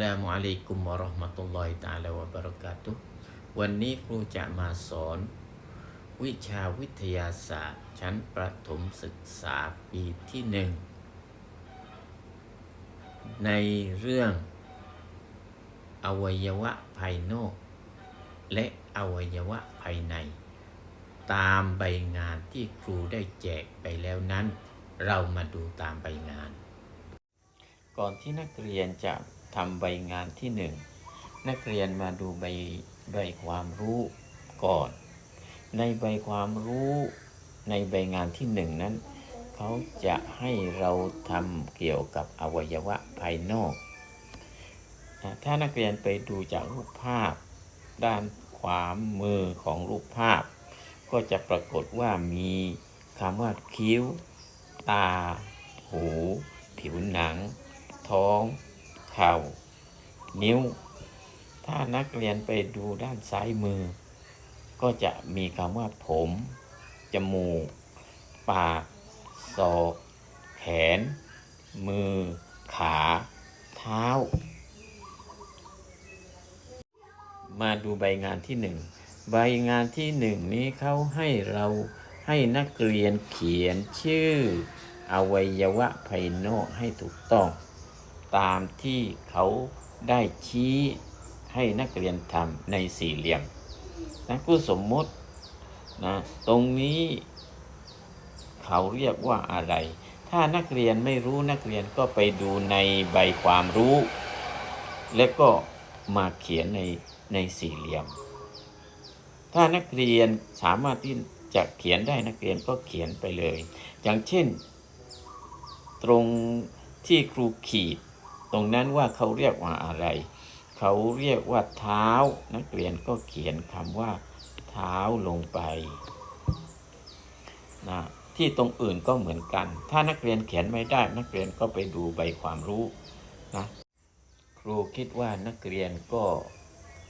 ลามุอะลัยกุมวะเราะห์มะตุลลอฮิตะอาลาวะบะเราะกาตุวันนี้ครูจะมาสอน วิชาวิทยาศาสตร์ ชั้นประถมศึกษาปีที่หนึ่ง ในเรื่อง อวัยวะภายนอก และอวัยวะภายใน ตามใบงานที่ครูได้แจกไปแล้วนั้น เรามาดูตามใบงานก่อนที่นักเรียนจะ ทำใบงานที่หนึ่งนักเรียนมาดูใบใบความรู้ก่อน ในใบความรู้ในใบงานที่หนึ่งนั้น เขาจะให้เราทำเกี่ยวกับอวัยวะภายนอกนะถ้านักเรียนไปดูจากรูปภาพ ด้านขวามือของรูปภาพ ก็จะปรากฏว่ามีคำว่าคิ้ว ตา หู ผิวหนัง ท้อง ข่า นิ้ว ถ้านักเรียนไปดูด้านซ้ายมือ ก็จะมีคำว่าผม จมูก ปาก ศอก แขน มือ ขา เท้า มาดูใบงานที่หนึ่ง ใบงานที่หนึ่งนี้เขาให้เราให้นักเรียนเขียนชื่อ อวัยวะภายนอกให้ถูกต้อง ตามที่เขาได้ชี้ให้นักเรียนทำในสี่เหลี่ยมนะผู้สมมตินะตรงนี้เขาเรียกว่าอะไร ถ้านักเรียนไม่รู้นักเรียนก็ไปดูในใบความรู้ และก็มาเขียนในในสี่เหลี่ยม ถ้านักเรียนสามารถที่จะเขียนได้นักเรียนก็เขียนไปเลย อย่างเช่น ตรงที่ครูขีด ตรงนั้นว่าเขาเรียกว่าอะไร เขาเรียกว่าเท้า นักเรียนก็เขียนคำว่า เท้าลงไปนะที่ตรงอื่นก็เหมือนกัน ถ้านักเรียนเขียนไม่ได้ นักเรียนก็ไปดูใบความรู้นะครูคิดว่านักเรียนก็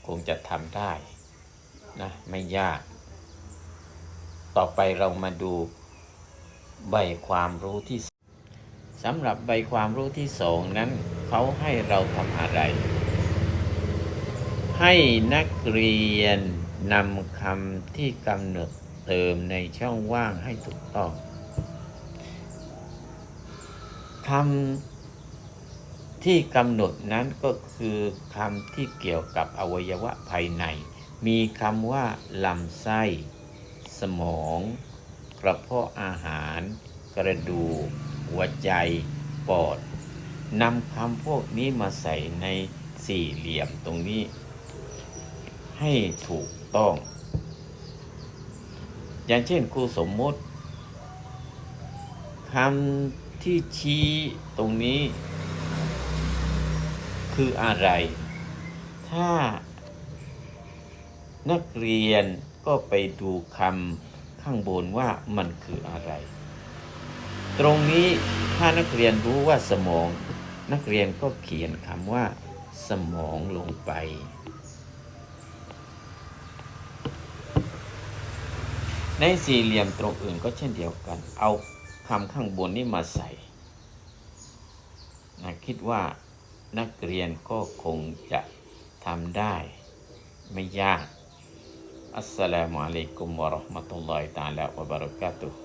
คงจะทำได้นะไม่ยาก ต่อไปเรามาดูใบความรู้ที่สำหรับใบความรู้ที่สองนั้น เขาให้เราทำอะไร ให้นักเรียนนำคำที่กำหนดเติมในช่องว่างให้ถูกต้องคำที่กำหนดนั้นก็คือคำที่เกี่ยวกับอวัยวะภายใน มีคำว่าลำไส้ สมอง กระเพาะอาหาร กระดูกหัวใจ ปอด นำคำพวกนี้มาใส่ในสี่เหลี่ยมตรงนี้ ให้ถูกต้อง อย่างเช่นครูสมมติคำที่ชี้ตรงนี้ คืออะไร ถ้า นักเรียนก็ไปดูคำข้างบนว่ามันคืออะไร ตรงนี้ถ้านักเรียนรู้ว่าสมอง นักเรียนก็เขียนคำว่า สมองลงไป ในสี่เหลี่ยมตรงอื่นก็เช่นเดียวกัน เอาคำข้างบนนี้มาใส่นะคิดว่านักเรียนก็คงจะทำได้ไม่ยาก อัสสลามุอะลัยกุมวะเราะห์มะตุลลอฮิตะอาลาวะบะเราะกาตุฮ์